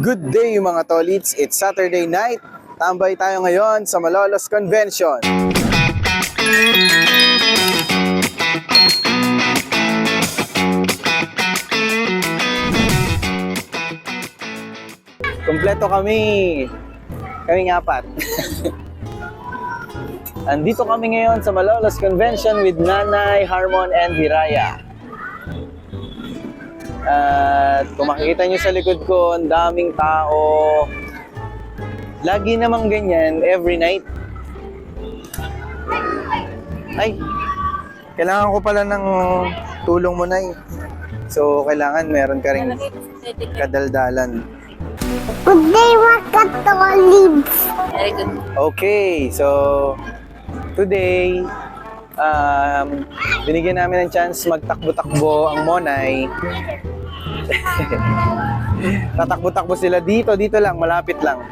Good day mga tolits, it's Saturday night. Tambay tayo ngayon sa Malolos Convention. Kompleto kami. Kaming apat. Andito kami ngayon sa Malolos Convention with Nanay, Harmon, and Hiraya. At kung makikita nyo sa likod ko, ang daming tao. Lagi namang ganyan, every night. Ay, kailangan ko pala ng tulong mo, Nay. So, kailangan meron ka ring kadaldalan. Good day, mga katolibs. Very good. Okay, so today, um, binigyan namin ng chance magtakbo-takbo ang Monay. Tatakbo-takbo sila dito, dito lang, malapit lang.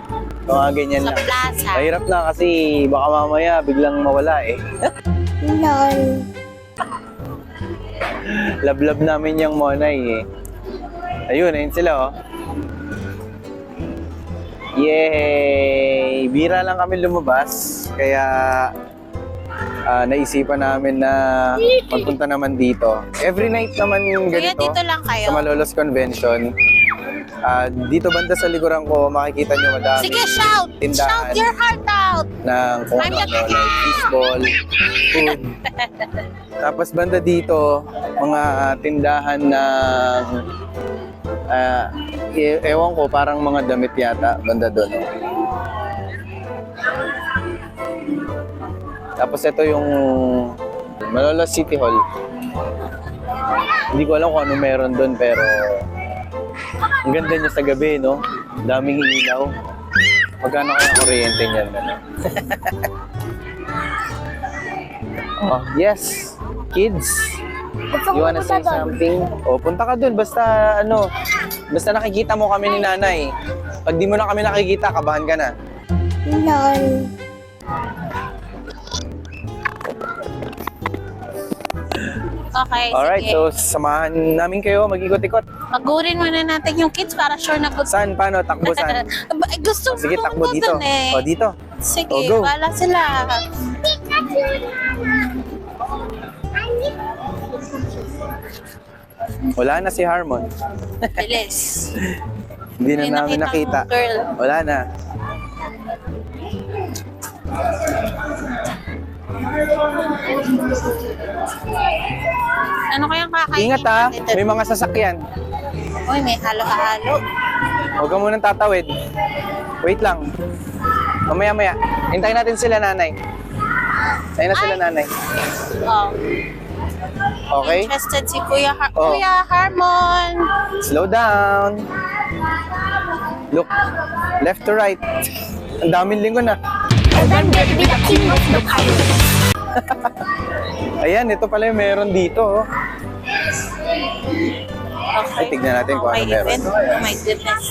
Mga ganyan Sa lang. plaza. Mahirap na kasi baka mamaya biglang mawala eh. Lol. Lablab namin yung Monay eh. Ayun, ayun sila oh. Yay! Bira lang kami lumabas, kaya ah, naisipan namin na magpunta naman dito. Every night naman yung ganito dito lang kayo. sa Malolos Convention. Ah, dito banda sa likuran ko, makikita nyo madami Sige, shout! Tindahan. Shout your heart out! ng kung ano, like fishball, food. Tapos banda dito, mga tindahan ng ah, e- ewan ko, parang mga damit yata, banda doon. Tapos ito yung Malolos City Hall. Hindi ko alam kung ano meron doon pero ang ganda niya sa gabi, no? Daming ilaw. Magkano kaya ang kuryente niyan? Ano? oh, yes. Kids, you wanna say something? O, punta ka dun. Basta, ano, basta nakikita mo kami ni nanay. Pag di mo na kami nakikita, kabahan ka na. Lol. Okay, Alright, sige. so samahan namin kayo mag-ikot-ikot. Pagurin muna natin yung kids para sure na good. Saan? Paano? Takbo saan? Gusto Sige, ko takbo to dito. eh. O, dito. Sige, O, go. wala sila. Wala na si Harmon. Bilis. Hindi na May namin nakita. nakita akong girl. Wala na. Ano kayang kakainin Ingat ha, natin may mga sasakyan. Uy, may halo-halo. Huwag ka munang tatawid. Wait lang. Mamaya-maya. Hintayin natin sila nanay. Ayun na sila Ay. nanay. Oh, Okay? interested si Kuya, Har- Oh. Kuya Harmon. Slow down. Look. Left to right. Ang daming lingon na. I'm gonna be the king of the pirates. Ayan, ito pala yung meron dito. oh. Okay. Ay, tignan natin kung ano meron. Oh my goodness.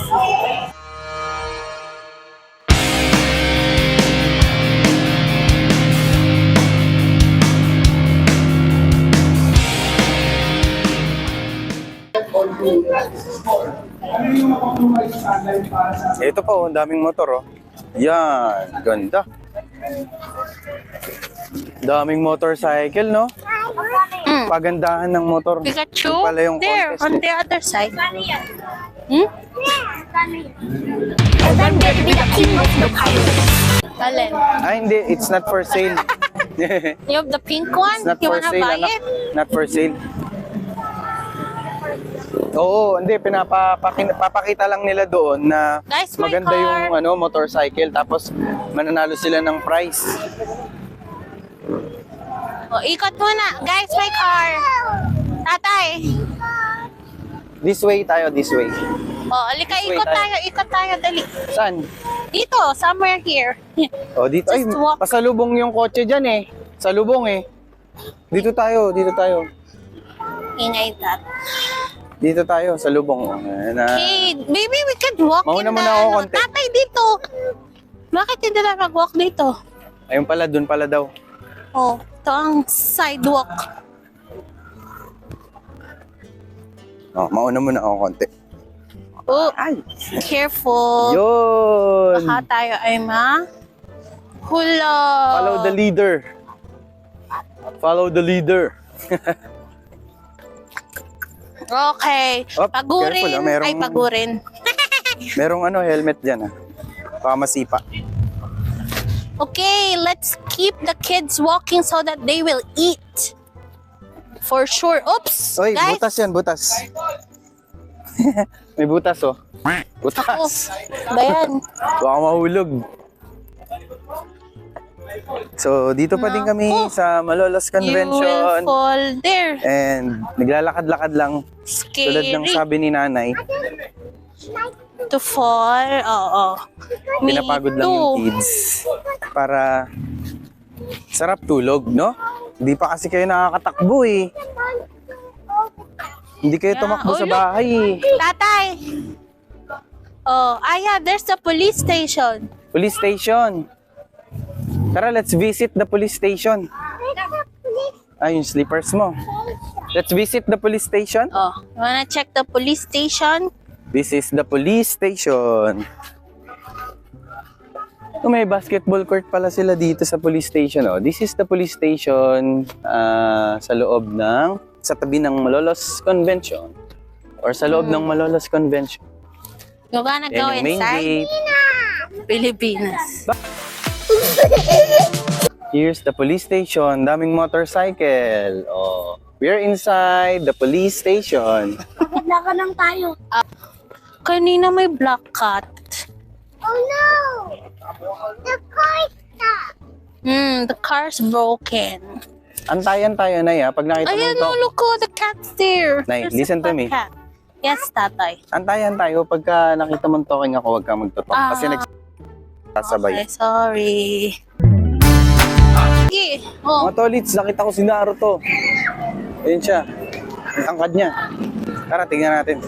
Ito pa, oh, ang daming motor, oh. Yan, ganda. Daming motorcycle, no? Mm. Pagandahan ng motor. Pikachu? Yun pala yung There, contest. on the other side. Hmm? I'm gonna be the king of the pirates. Alin? Ah, hindi. It's not for sale. You have the pink one? It's not you for wanna sale, buy anak. it? Not for sale. Oo, hindi. Pinapakita lang nila doon na Guys, my maganda car. yung ano, motorcycle tapos mananalo sila ng prize. Oh, ikot muna. Guys, my car. Tatay. This way tayo, this way. Oh, alika, This way ikot tayo. tayo, ikot tayo, dali. Saan? Dito, somewhere here. Oh, dito. Ay, Just walk. pasalubong yung kotse dyan eh. Salubong eh. Dito tayo, dito tayo. Ingay that. Dito tayo, salubong. Ayan na. Hey, maybe we could walk Mauna in muna the, ako ano, konti. Tatay, dito. Bakit hindi na mag-walk dito? Ayun pala, dun pala daw. Oh, ito ang sidewalk. Oh, mauna muna ako konti. Oh, Ay! careful. Yun! Baka tayo ay ma hulog. Follow the leader. Follow the leader. Okay. Op, Pagurin. careful, ah, merong- Ay, pagurin. Merong ano, helmet dyan ah. Baka masipa. Okay, let's keep the kids walking so that they will eat. For sure. Oops! Oy, guys. butas yan, butas. May butas oh. Butas. ba yan? Baka mahulog. So, dito pa din kami Naku. sa Malolos You will Convention. fall there. And naglalakad-lakad lang tulad ng Scary sabi ni nanay. To fall. Oo. Me Pinapagod lang yung too. kids para sarap tulog, no? Hindi pa kasi kayo nakakatakbo eh. Hindi kayo Yeah. tumakbo Oh, sa look. bahay eh. Tatay! Oh, ah yeah, there's the police station. Police station. Tara, let's visit the police station. Ay, yung slippers mo. Let's visit the police station. Oh, you wanna check the police station? This is the police station. Oh, may basketball court pala sila dito sa police station. Oh. This is the police station ah, sa loob ng, sa tabi ng Malolos Convention. Or sa loob ng Malolos Convention. Go Yan yung main inside? Pilipinas. Here's the police station. Daming motorcycle. Oh. We're inside the police station. Laka lang tayo. Kanina may black cat. Oh no! The car stop. Hmm, the car's broken. Antayan tayo na ya. Pag nakita mo Ayan, ito, no, look oh, the cat's there. Nay, There's listen to me. cat. Yes, tatay. antayan tayo. Pagka nakita mong talking ako, huwag kang magtotok. Kasi Ah. nagsasabay. Okay, sorry. Sige. Oh, Mga tolits, nakita ko si Naruto. Ayun siya. Ang tangkad niya. Tara, tingnan natin.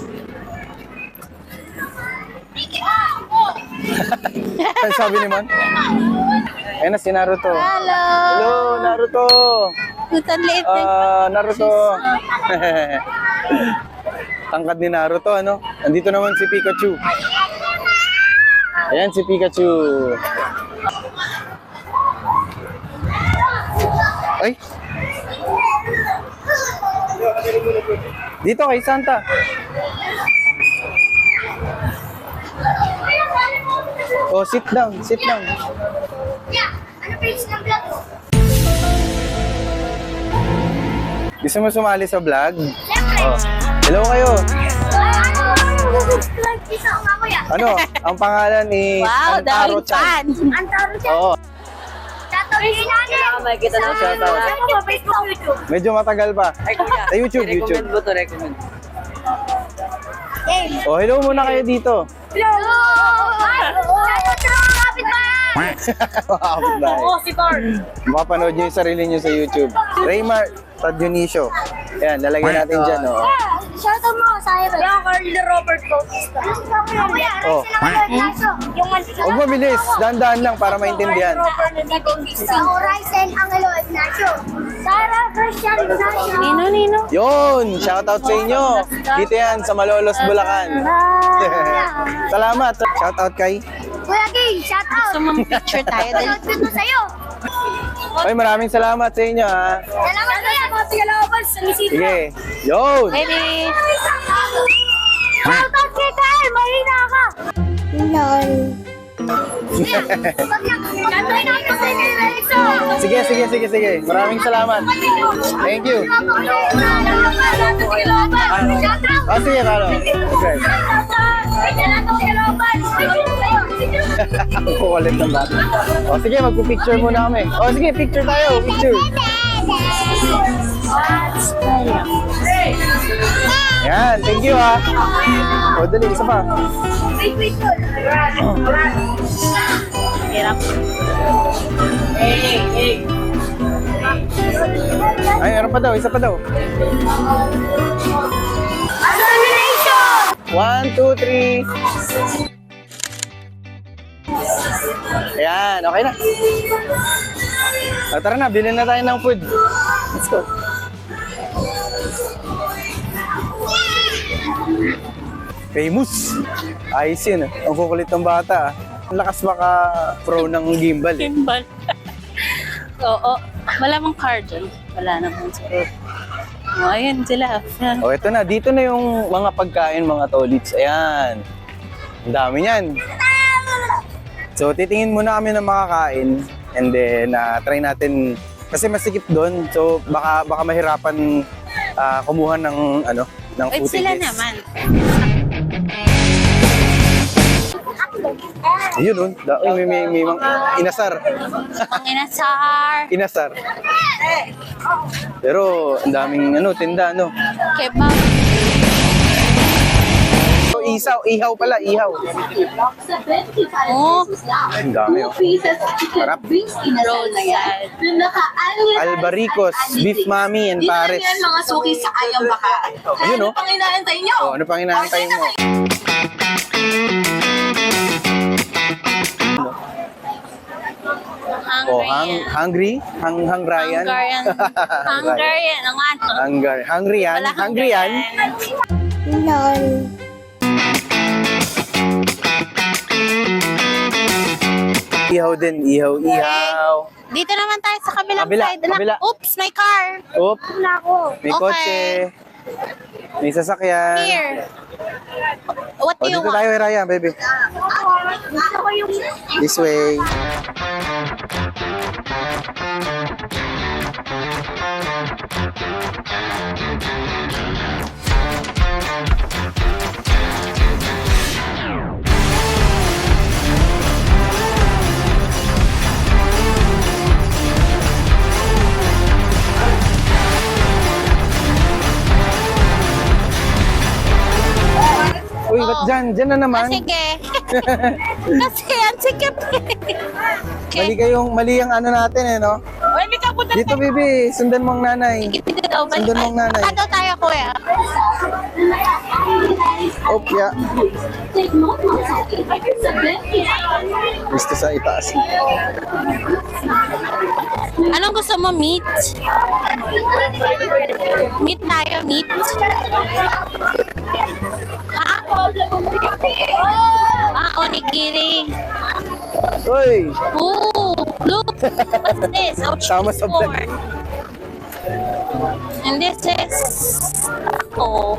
Ano sabi ni Mon? Ayun na si Naruto. hello. Hello, Naruto! Ang liit na Ah, Naruto! Tangkad ni Naruto, ano? Andito naman si Pikachu. Ayan si Pikachu. Ay! Dito kay Santa. Oh, sit down, sit down. Yeah, ano page ng vlog mo? Gusto mo sumali sa vlog? Siyempre. Oh. Hello kayo. Ano? Nga kuya. Ano? Ang pangalan ni Wow, Antaro daming Chan. fan. Ang taro siya. Oo. Shoutout kay nanay. makikita na siya Sa ano Facebook, YouTube. Medyo matagal pa. Ay, kuya. Sa YouTube, YouTube. Recommend mo to, recommend. Oh, hello muna kayo dito. Hello! Sa mga kapitbahay! wow, si Car. Mapapanood nyo yung sarili nyo sa YouTube. Raymar Tad Dionisio. Ayan, lalagyan natin dyan. Oh. Yeah, shoutout mo sa Ivan. Yung Carl Robert Bautista. Kuya, Oh. Yung Huwag mabilis. Dahan-dahan lang para maintindihan. Bautista. Ako, Ryzen Angelo Ignacio. Sarah Christian Ignacio. Nino, Nino. Yun! Shoutout sa inyo. Dito yan sa Malolos, Bulacan. Salamat. Shoutout kay. Kuya King, shoutout. Gusto mong picture tayo? Shoutout mo sa'yo. Ay, maraming salamat sa inyo ha. Salamat kuya. Mga tigalawabas sa Isidro. Sige. Yun! Ready? Shoutout kay Kyle. Mahina ka. Lol. Sige, sige, sige, sige. Maraming salamat. Thank you. Ah, sige, Kalo. Okay. Ang kukulit ng bata. O sige, magpipicture muna kami. O sige, picture tayo. Picture. Yan, thank you ha. O, dali, isa pa. Hirap. Ay, meron pa daw, isa pa daw. One, two, three. Ayan, okay na. O, tara na, bilhin na tayo ng food. Let's go. Famous. Ayos yun. ah. Ang kukulit ng bata. ah. Ang lakas baka pro ng gimbal eh. Gimbal. Oo. Wala mong car dyan. Wala naman siguro. Oh, ayun sila. O, eto na. Dito na yung mga pagkain, mga tolits. Ayan. Ang dami niyan. So, titingin muna kami ng makakain. And then, ah, try natin. Kasi masikip doon. So, baka, baka mahirapan ah, kumuha ng, ano, ng Wait, sila naman. Ayun, oh. Da- ay, may, may, may, mga inasar. Ang inasar. inasar. Pero, ang daming, ano, tinda, ano. Kebab. Isaw, ihaw pala, ihaw. Oh, Ang dami, oh. Sarap. roadside. Albaricos, beef mami, and pares. Yan mga suki sa ayang baka. Ayun, oh. Ano pang inaantay nyo? Oh, ano pang inaantay mo? Oh, hang, Hungarian. hungry? Hang? Hungarian. Hungarian. Ang? Hunggar, hungry yan? Wala Hungry yan? Lol. Ihaw din, ihaw, ihaw. Dito naman tayo sa kabilang Kabila, side. Anak, kabila. Oops, may car. Oop, Wala ako. may Okay. kotse. May sasakyan. Here. What O, do you dito want? tayo, Raya, baby. Gusto ko yung... This way. Uy, ba't Oh. dyan? Dyan na Ah, naman. sige. Kasi yan, sige. Mali okay. kayong, mali ang ano natin eh, no? Pwede ka punta Dito, baby. Sundan mo ang nanay. Daw. Sundan mo ang nanay. Daw tayo, kuya. Op, yeah. Gusto sa itaas. Anong gusto mo, meat? Meat tayo, meat. Ah, ah onigiri. Uy! Ooh, look. What's this? Oh, Tama sa corn. And this is taco. Oh,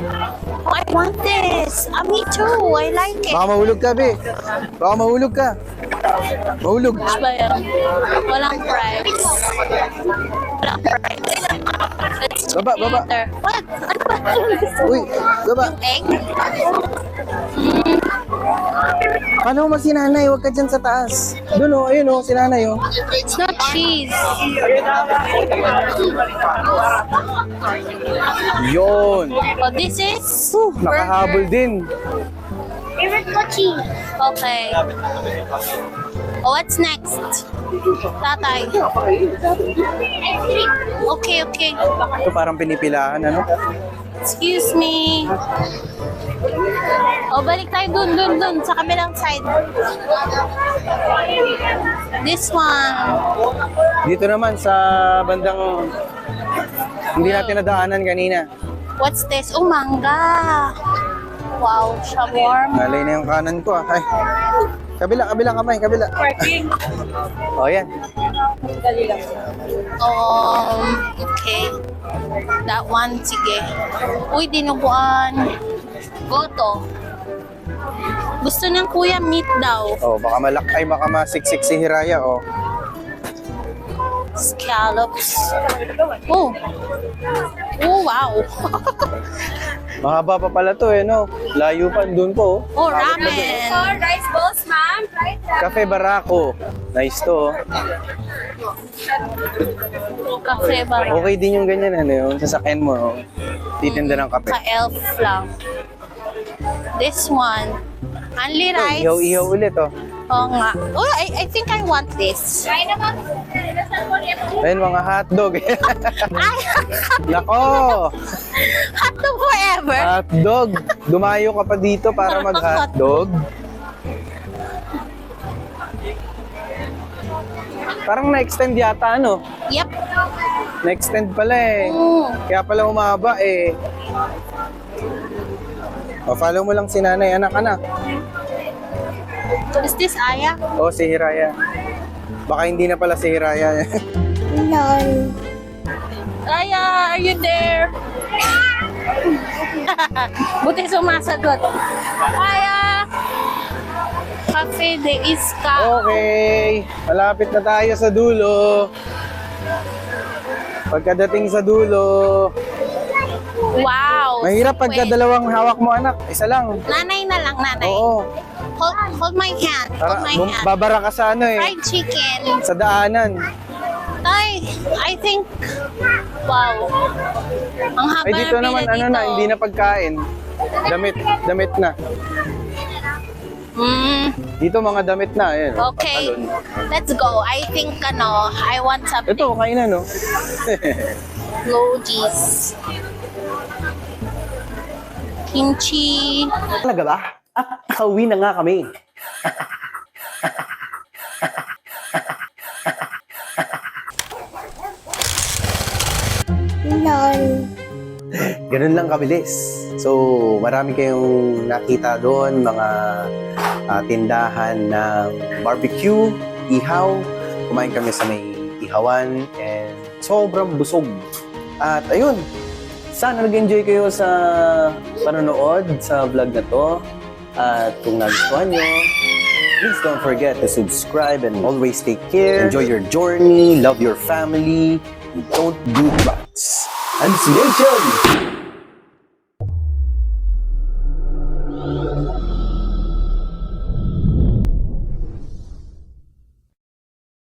I want this. Ah, me too. I like it. Baka mahulog ka, be. Baka mahulog ka. Mahulog. Ba yan? Walang price. Walang price. Let's Baba, baba. What? Ano ba? Uy, baba. Egg? Paano mo si nanay? Huwag ka dyan sa taas. Doon oh, ayun oh, si nanay oh. It's not cheese. Yun. Oh, this is Nakahabol din. Favorite ko cheese. Okay. Oh, what's next? Tatay. Okay, okay. Ito parang pinipilahan, ano? Excuse me. Oh, balik tayo dun, dun, dun, sa kabilang side. This one. Dito naman sa bandang hindi natin nadaanan kanina. What's this? Oh, manga. Wow, shawarma. Nalay na yung kanan ko ah. Ay. Kabila, kabila kamay, kabila. Oh, yan. Um, okay. That one, sige. Uy, dinuguan. Goto. Gusto ng kuya meat daw. Oh, baka malak ay baka masiksik si Hiraya oh. Scallops. Oh. Oh, wow. Mahaba pa pala to eh, no? Layo pa, doon po. oh. Oh, ramen. rice balls, ma'am. Cafe Barako. Nice to. oh. Cafe ba? Okay din yung ganyan, ano yung sasakyan mo. Oh. Titinda ng kape. Ka-elf lang. This one. Only rice. Ihaw-ihaw ulit, oh. Oo nga. Oh, I, I think I want this. Kain naman. Ayun, mga hotdog. Ay, Nako! hotdog forever. Hotdog! Dumayo ka pa dito para mag-hotdog. Parang na-extend yata, ano? Yep. Na-extend pala eh. Mm. Kaya pala umaba eh. O, follow mo lang si nanay, anak, anak. Is this Aya? O, si Hiraya. Baka hindi na pala si Hiraya. Lol. Aya, are you there? Buti sumasagot. Aya! Cafe de Isca. okay, malapit na tayo sa dulo. Pagkadating sa dulo, Wow! mahirap pagka Wait. dalawang hawak mo, anak. Isa lang. Nanay na lang, nanay. Oo. Hold, hold my hand. Tara, Hold my bum- hand. babara ka sa ano eh. Fried chicken. Sa daanan. Ay, I think, wow. Ang haba Ay, dito pila naman, ano dito. na, hindi na pagkain. Damit, damit na. Mm, Dito mga damit na, ayan. okay, pantalon. let's go. I think, ano, I want something. Ito, kain na, no? Logis. Kimchi. Talaga ba? At nakauwi na nga kami. Lol. Ganun lang kabilis. So, marami kayong nakita doon, mga ah, tindahan ng barbecue, ihaw. Kumain kami sa may ihawan and sobrang busog. At ayun, sana nag-enjoy kayo sa panonood sa vlog na to. At kung nagustuhan nyo, please don't forget to subscribe and always take care. Enjoy your journey, love your family, don't do drugs. Hallucination!